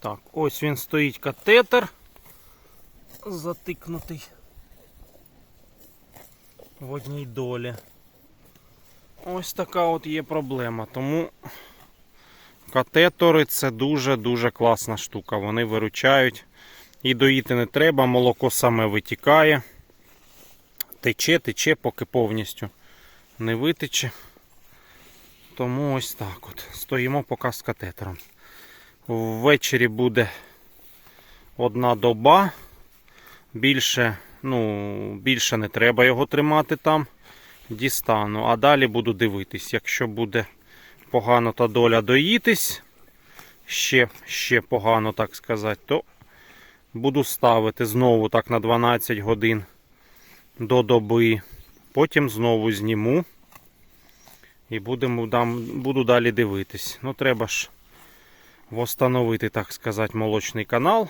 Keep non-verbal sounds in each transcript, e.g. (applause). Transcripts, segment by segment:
Так, ось він стоїть катетер. Затикнутий в одній долі. Ось така от є проблема. Тому катетори це дуже-дуже класна штука. Вони виручають. І доїти не треба, молоко саме витікає. Тече, тече, поки повністю не витече. Тому ось так от. Стоїмо поки з катетером. Ввечері буде одна доба. Більше, ну, більше не треба його тримати там. Дістану. А далі буду дивитись. Якщо буде погано та доля доїтись, ще, ще погано, так сказати, то буду ставити знову так на 12 годин до доби. Потім знову зніму. І будемо, дам, буду далі дивитись. Ну, треба ж восстановити, так сказати, молочний канал.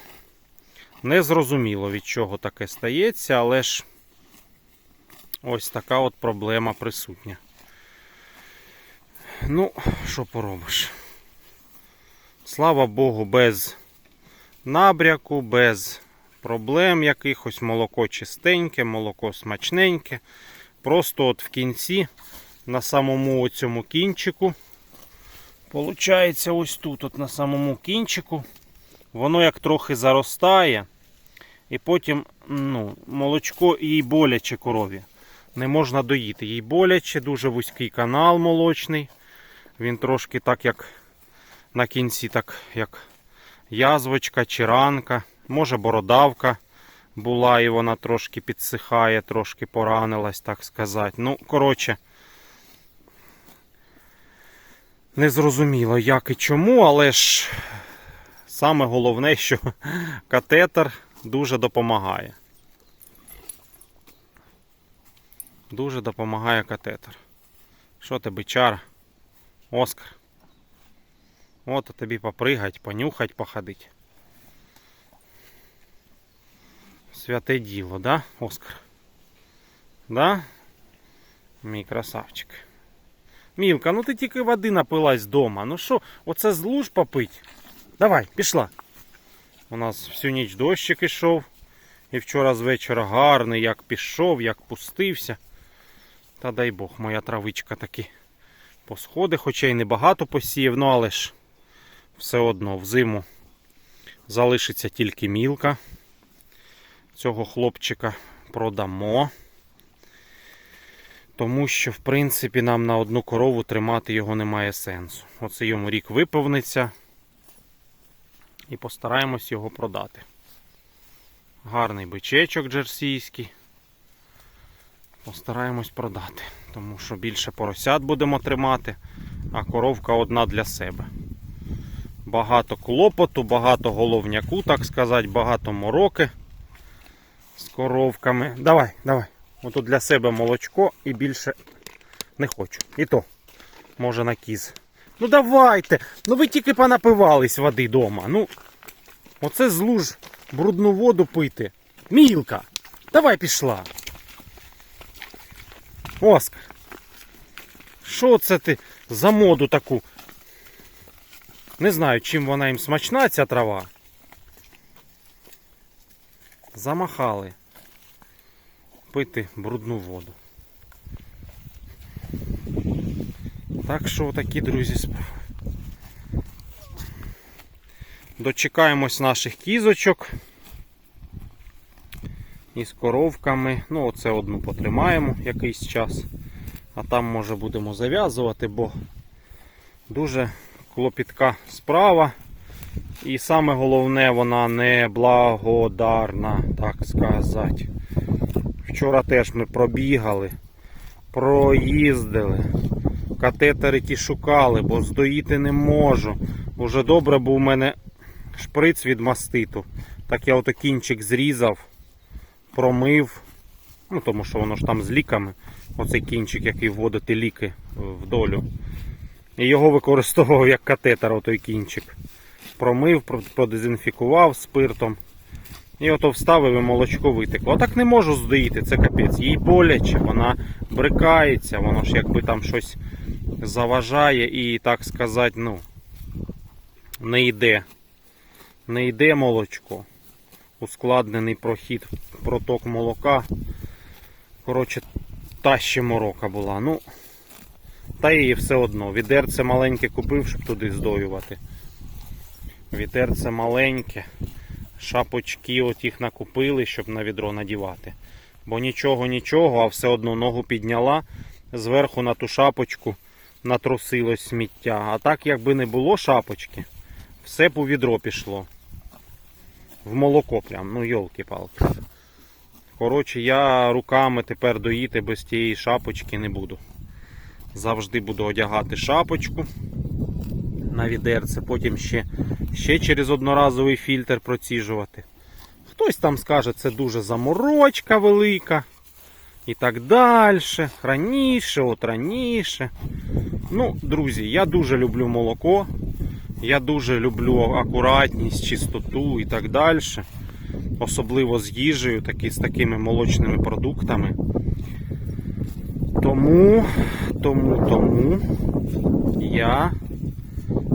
Не зрозуміло, від чого таке стається, але ж ось така от проблема присутня. Ну, що поробиш? Слава Богу, без набряку, без проблем якихось. Молоко чистеньке, молоко смачненьке. Просто от в кінці, на самому цьому кінчику, Получається, ось тут, от на самому кінчику, воно як трохи заростає, і потім ну, молочко їй боляче корові. Не можна доїти. Їй боляче, дуже вузький канал молочний. Він трошки так, як на кінці, так як язвочка чи ранка, може бородавка була, і вона трошки підсихає, трошки поранилась, так сказати. Ну, коротше. Не зрозуміло, як і чому, але ж саме головне, що катетер дуже допомагає. Дуже допомагає катетер. Що ти, бичара? Оскар? От тобі попригать, понюхать, походить. Святе діло, да, Оскар? Да? Мій красавчик. Мілка, ну ти тільки води напилась вдома. Ну що, оце з луж попить? Давай, пішла. У нас всю ніч дощик ішов. І вчора з вечора гарний, як пішов, як пустився. Та дай Бог, моя травичка таки посходи, хоча й небагато посіяв, ну але ж все одно взиму залишиться тільки мілка. Цього хлопчика продамо. Тому що, в принципі, нам на одну корову тримати його немає сенсу. Оце йому рік виповниться. І постараємось його продати. Гарний бичечок джерсійський. Постараємось продати. Тому що більше поросят будемо тримати, а коровка одна для себе. Багато клопоту, багато головняку, так сказати, багато мороки з коровками. Давай, давай. Ото для себе молочко і більше не хочу. І то, може на кіз. Ну давайте! Ну ви тільки понапивались води вдома. Ну, оце з луж брудну воду пити. Мілка! Давай пішла. Оскар. Що це ти за моду таку? Не знаю, чим вона їм смачна, ця трава. Замахали пити брудну воду. Так що такі, друзі. Дочекаємось наших кізочок із коровками. Ну, оце одну потримаємо якийсь час, а там може будемо зав'язувати, бо дуже клопітка справа. І саме головне, вона не благодарна, так сказати. Вчора теж ми пробігали, проїздили, катетери ті шукали, бо здоїти не можу. Уже добре, бо у мене шприц від маститу. Так я ото кінчик зрізав, промив. Ну, тому що воно ж там з ліками. Оцей кінчик, який вводити ліки в долю. І його використовував як катетер, отой кінчик. Промив, продезінфікував спиртом. І ото вставив і молочко витекло. А так не можу здоїти, це капець. Їй боляче, вона брикається, воно ж якби там щось заважає і, так сказати, ну, не йде не йде молочко. Ускладнений прохід, проток молока. Коротше, та ще морока була. Ну, та і все одно. Відерце маленьке купив, щоб туди здоювати. Відерце маленьке. Шапочки от їх накупили, щоб на відро надівати. Бо нічого, нічого, а все одно ногу підняла, зверху на ту шапочку натрусилось сміття. А так, якби не було шапочки, все по відро пішло. В молоко прям, ну йолки-палки. Коротше, я руками тепер доїти без тієї шапочки не буду. Завжди буду одягати шапочку на відерце, потім ще, ще через одноразовий фільтр проціжувати. Хтось там скаже, це дуже заморочка велика. І так далі. Раніше, от раніше. Ну, друзі, я дуже люблю молоко. Я дуже люблю акуратність, чистоту і так далі. Особливо з їжею, такі, з такими молочними продуктами. Тому, тому, тому я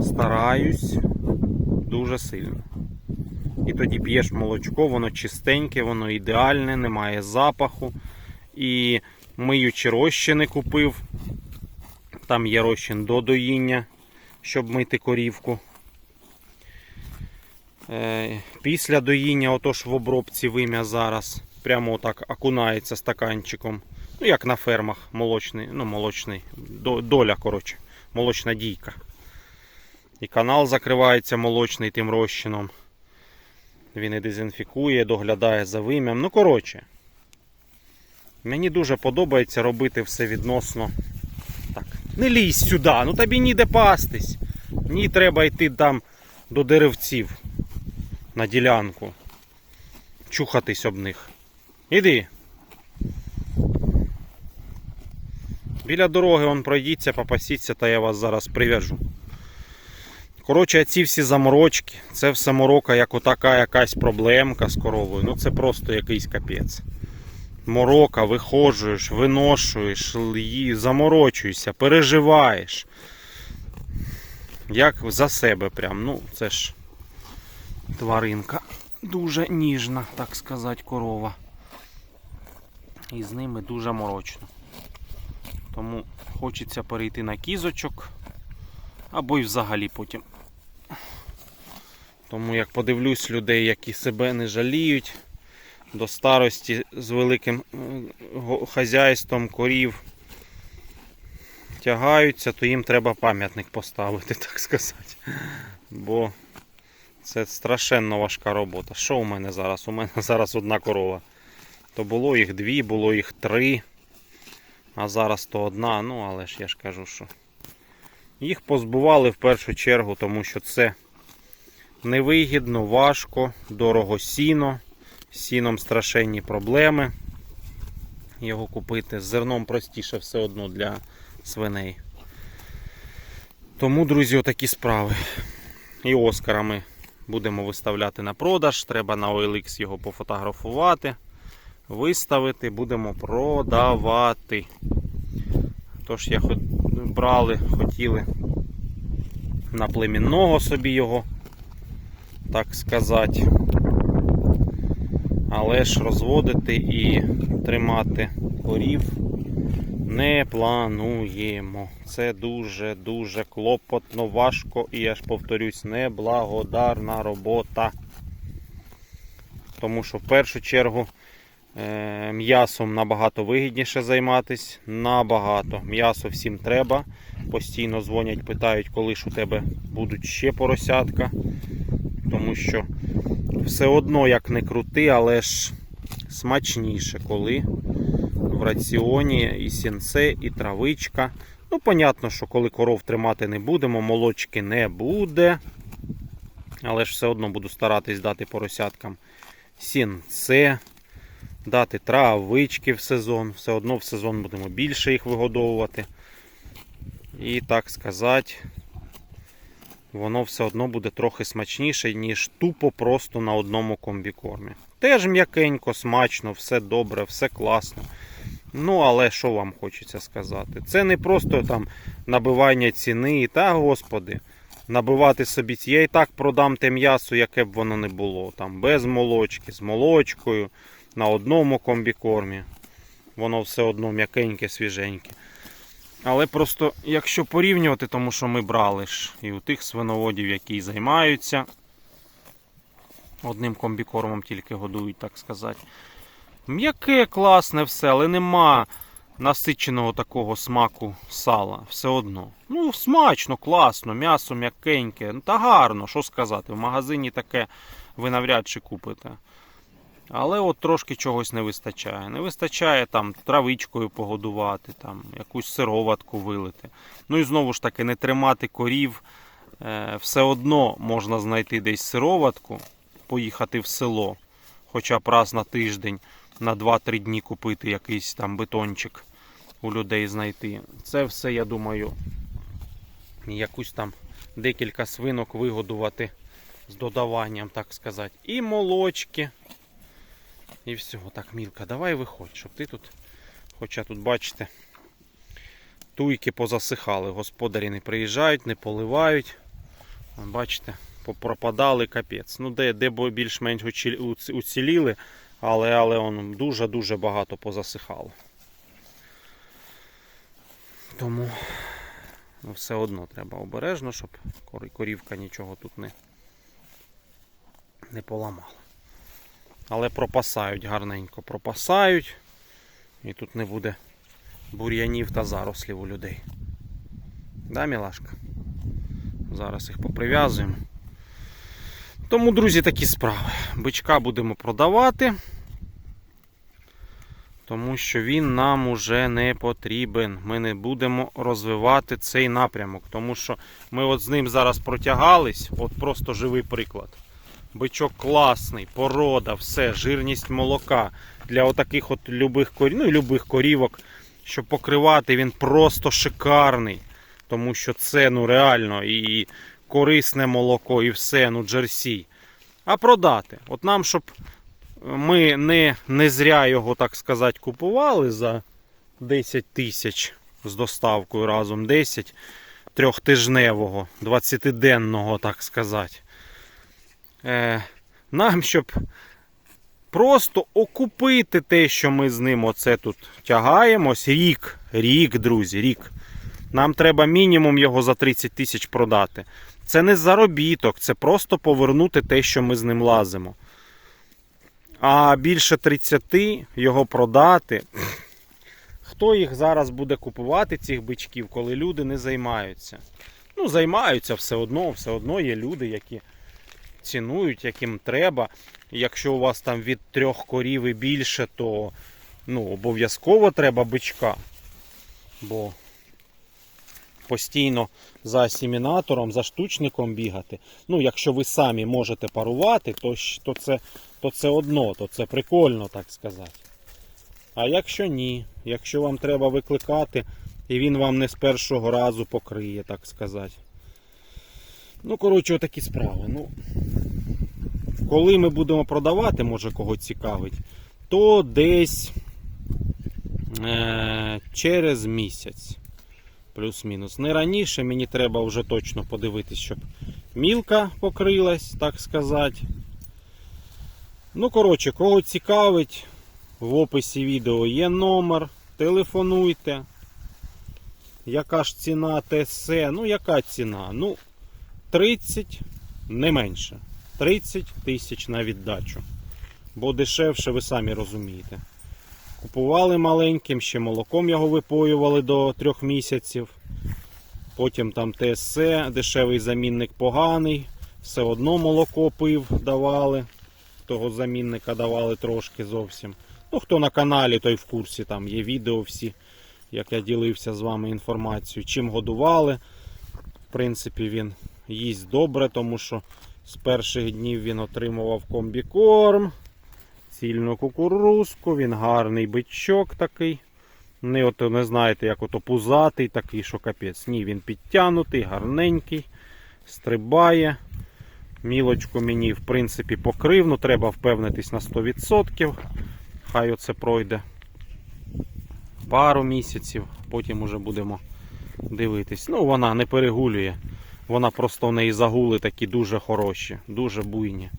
стараюсь дуже сильно. І тоді п'єш молочко, воно чистеньке, воно ідеальне, немає запаху. І миючи розчини купив. Там є розчин до доїння, щоб мити корівку. Е, Після доїння, отож в обробці вим'я зараз, прямо отак окунається стаканчиком. Ну, як на фермах молочний, ну, молочний, доля, коротше, молочна дійка. І канал закривається молочний тим розчином. Він і дезінфікує, доглядає за вим'ям. Ну, коротше, мені дуже подобається робити все відносно. Так, не лізь сюди, ну тобі ніде пастись. Ні, треба йти там до деревців на ділянку. Чухатись об них. Іди. Біля дороги он пройдіться, попасіться, та я вас зараз прив'яжу. Коротше, ці всі заморочки, це все морока, як отака якась проблемка з коровою. Ну це просто якийсь капець. Морока, виходжуєш, виношуєш, заморочуєшся, переживаєш. Як за себе прям. Ну, це ж тваринка. Дуже ніжна, так сказати, корова. І з ними дуже морочно. Тому хочеться перейти на кізочок. Або й взагалі потім. Тому як подивлюсь людей, які себе не жаліють, до старості з великим е, хазяйством корів тягаються, то їм треба пам'ятник поставити, (laughs) так сказати. Бо це страшенно важка робота. Що у мене зараз? У мене (laughs) зараз одна корова. То було їх дві, було їх три. А зараз то одна, ну але ж я ж кажу, що. Їх позбували в першу чергу, тому що це невигідно, важко, дорого сіно. З сіном страшенні проблеми. Його купити з зерном простіше все одно для свиней. Тому, друзі, отакі справи. І Оскара ми будемо виставляти на продаж. Треба на OLX його пофотографувати, виставити, будемо продавати. Тож я брали, хотіли на племінного собі його, так сказати. Але ж розводити і тримати корів не плануємо. Це дуже-дуже клопотно, важко і я ж повторюсь, неблагодарна робота. Тому що в першу чергу е, м'ясом набагато вигідніше займатися. Набагато. М'ясо всім треба. Постійно дзвонять, питають, коли ж у тебе будуть ще поросятка. Тому що все одно як не крути, але ж смачніше, коли в раціоні і сінце, і травичка. Ну, понятно, що коли коров тримати не будемо, молочки не буде. Але ж все одно буду старатись дати поросяткам сінце, дати травички в сезон. Все одно в сезон будемо більше їх вигодовувати. І так сказати, воно все одно буде трохи смачніше, ніж тупо просто на одному комбікормі. Теж м'якенько, смачно, все добре, все класно. Ну, але що вам хочеться сказати? Це не просто там набивання ціни, та господи. набивати собі ці. Я і так продам те м'ясо, яке б воно не було. Там без молочки, з молочкою, на одному комбікормі. Воно все одно м'якеньке, свіженьке. Але просто якщо порівнювати, тому що ми брали ж і у тих свиноводів, які займаються одним комбікормом тільки годують, так сказати. М'яке, класне все, але нема насиченого такого смаку сала. Все одно. Ну, смачно, класно, м'ясо м'якеньке. Та гарно, що сказати. В магазині таке ви навряд чи купите. Але от трошки чогось не вистачає. Не вистачає там травичкою погодувати, там, якусь сироватку вилити. Ну і знову ж таки, не тримати корів. Е, все одно можна знайти десь сироватку, поїхати в село, хоча б раз на тиждень, на 2-3 дні купити якийсь там бетончик у людей знайти. Це все, я думаю, якусь там декілька свинок вигодувати з додаванням, так сказати. І молочки. І всього. Так, Мілка, давай виходь, щоб ти тут. Хоча тут, бачите, туйки позасихали. Господарі не приїжджають, не поливають. Бачите, попропадали капець. Ну, де, де більш-менш уціліли, але, дуже-дуже багато позасихало. Тому ну, все одно треба обережно, щоб корівка нічого тут не, не поламала. Але пропасають гарненько, пропасають. І тут не буде бур'янів та зарослів у людей. Да, мілашка? Зараз їх поприв'язуємо. Тому, друзі, такі справи. Бичка будемо продавати, тому що він нам уже не потрібен. Ми не будемо розвивати цей напрямок, тому що ми от з ним зараз протягались, от просто живий приклад. Бичок класний, порода, все, жирність молока. Для отаких от любих корів, ну, любих корівок, щоб покривати, він просто шикарний. Тому що це ну реально і корисне молоко, і все, ну джерсій. А продати. От нам, щоб ми не, не зря його, так сказати, купували за 10 тисяч з доставкою разом 10 трьохтижневого, 20-денного, так сказати. Е, нам, щоб просто окупити те, що ми з ним оце тут тягаємось, рік, рік, друзі, рік. Нам треба мінімум його за 30 тисяч продати. Це не заробіток, це просто повернути те, що ми з ним лазимо. А більше 30 його продати. Хто їх зараз буде купувати, цих бичків, коли люди не займаються? Ну, займаються все одно, все одно є люди, які цінують, яким треба. Якщо у вас там від трьох корів і більше, то ну, обов'язково треба бичка. Бо постійно за асімінатором, за штучником бігати. Ну, якщо ви самі можете парувати, то, то, це, то це одно, то це прикольно, так сказати. А якщо ні, якщо вам треба викликати, і він вам не з першого разу покриє, так сказати. Ну, коротше, отакі справи. Ну, коли ми будемо продавати, може кого цікавить, то десь е- через місяць. Плюс-мінус. Не раніше мені треба вже точно подивитись, щоб мілка покрилась, так сказати. Ну, коротше, кого цікавить, в описі відео є номер. Телефонуйте. Яка ж ціна ТС? Ну, яка ціна? Ну, 30, не менше. 30 тисяч на віддачу. Бо дешевше, ви самі розумієте. Купували маленьким, ще молоком його випоювали до трьох місяців. Потім там ТСЦ, дешевий замінник поганий. Все одно молоко пив, давали. Того замінника давали трошки зовсім. Ну, хто на каналі, той в курсі, там є відео всі, як я ділився з вами інформацією, чим годували. В принципі, він їсть добре, тому що з перших днів він отримував комбікорм цільну кукурузку, він гарний бичок такий. Не, от, не знаєте, як ото пузатий, такий, що капець. Ні, він підтягнутий, гарненький, стрибає. Мілочку мені, в принципі, покрив, ну треба впевнитись на 100%. Хай оце пройде пару місяців, потім уже будемо дивитись. Ну, вона не перегулює Вона просто в неї загули такі дуже хороші, дуже буйні.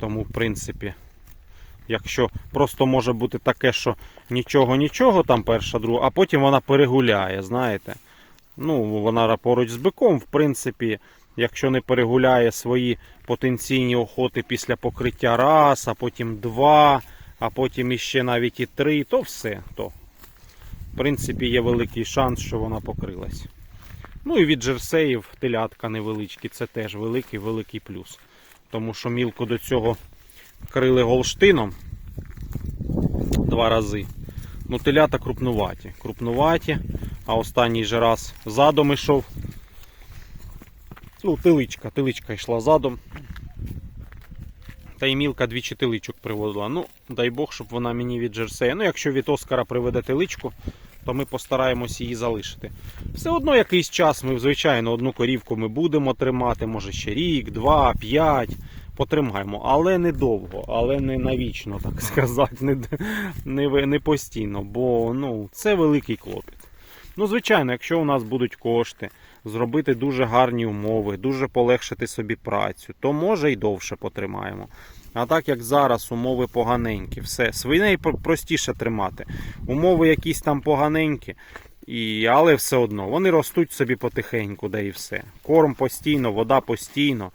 Тому, в принципі, якщо просто може бути таке, що нічого, нічого там перша, друга, а потім вона перегуляє, знаєте. Ну, вона поруч з биком, в принципі, якщо не перегуляє свої потенційні охоти після покриття раз, а потім два, а потім іще навіть і три, то все. То, в принципі, є великий шанс, що вона покрилась. Ну і від жерсеїв телятка невеличкі, це теж великий великий плюс. Тому що мілко до цього крили голштином два рази. Ну, телята крупнуваті. Крупнуваті, а останній же раз задом ішов. Ну, тиличка, тиличка йшла задом. Та й мілка двічі тиличок приводила. Ну, дай Бог, щоб вона мені від Джерсея. Ну, якщо від Оскара приведе тиличку, то ми постараємось її залишити. Все одно якийсь час ми, звичайно, одну корівку ми будемо тримати, може ще рік, два, п'ять. Потримаємо, але не довго, але не навічно, так (laughs) сказати, не, не, не постійно, бо ну, це великий клопіт. Ну, звичайно, якщо у нас будуть кошти, зробити дуже гарні умови, дуже полегшити собі працю, то може й довше потримаємо. А так як зараз умови поганенькі, все, свиней простіше тримати. Умови якісь там поганенькі, і, але все одно вони ростуть собі потихеньку, да і все. Корм постійно, вода постійно.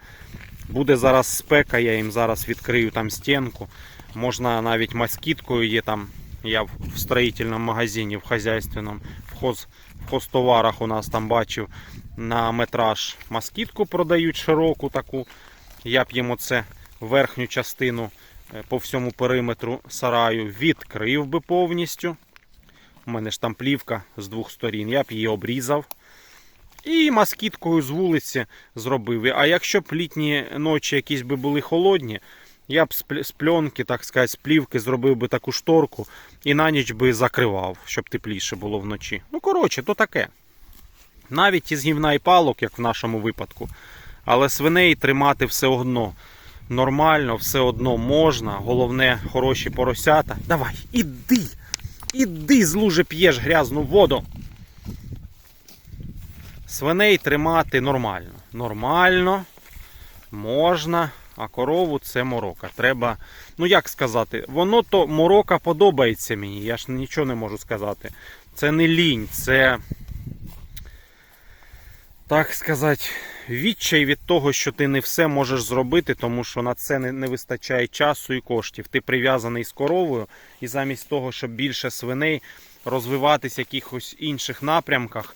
Буде зараз спека, я їм зараз відкрию там стінку. Можна навіть москіткою є там. Я в строїтельному магазині, в хазяйственному, в, хозтоварах у нас там бачив на метраж москітку продають широку таку. Я б їм оце верхню частину е, по всьому периметру сараю відкрив би повністю. У мене ж там плівка з двох сторін, я б її обрізав. І москіткою з вулиці зробив. А якщо б літні ночі якісь би були холодні, я б з пленки, так сказати, з плівки зробив би таку шторку і на ніч би закривав, щоб тепліше було вночі. Ну, коротше, то таке. Навіть із гівна і палок, як в нашому випадку. Але свиней тримати все одно нормально, все одно можна. Головне, хороші поросята. Давай, іди! Іди з лужи п'єш грязну воду. Свиней тримати нормально. Нормально, можна, а корову це морока. Треба, ну як сказати, воно то морока подобається мені, я ж нічого не можу сказати. Це не лінь, це, так сказати, відчай від того, що ти не все можеш зробити, тому що на це не, вистачає часу і коштів. Ти прив'язаний з коровою, і замість того, щоб більше свиней розвиватись в якихось інших напрямках,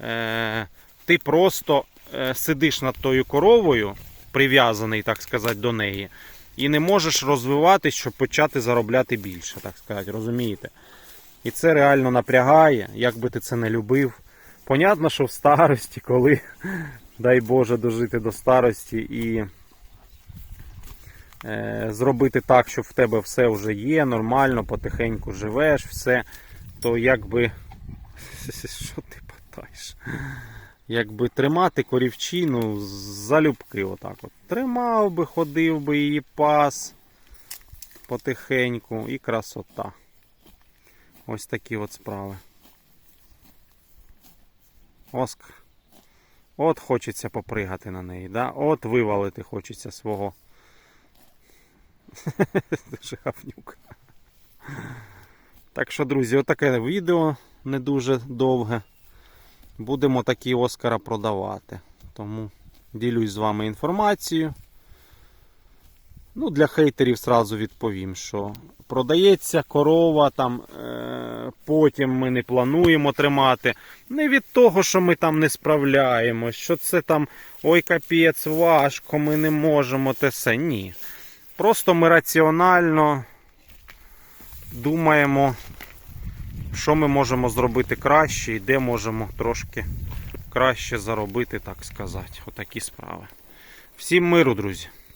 е, ти просто е, сидиш над тою коровою, прив'язаний, так сказати, до неї, і не можеш розвиватись, щоб почати заробляти більше, так сказати, розумієте? І це реально напрягає, як би ти це не любив. Понятно, що в старості, коли, дай Боже, дожити до старості і е, зробити так, щоб в тебе все вже є, нормально, потихеньку живеш, все, то якби. (laughs) Що ти питаєш? Якби тримати корівчину залюбки, отак от. Тримав би, ходив би її пас потихеньку і красота. Ось такі от справи. Оск. От хочеться попригати на неї, да? От вивалити хочеться свого. (laughs) Дуже гавнюк. Так що, друзі, отаке відео не дуже довге. Будемо такі Оскара продавати. Тому ділюсь з вами інформацією. Ну, для хейтерів сразу відповім, що продається корова, там, е, потім ми не плануємо тримати. Не від того, що ми там не справляємось, що це там ой капець, важко, ми не можемо те все. Ні. Просто ми раціонально думаємо, що ми можемо зробити краще і де можемо трошки краще заробити, так сказати. Отакі справи. Всім миру, друзі!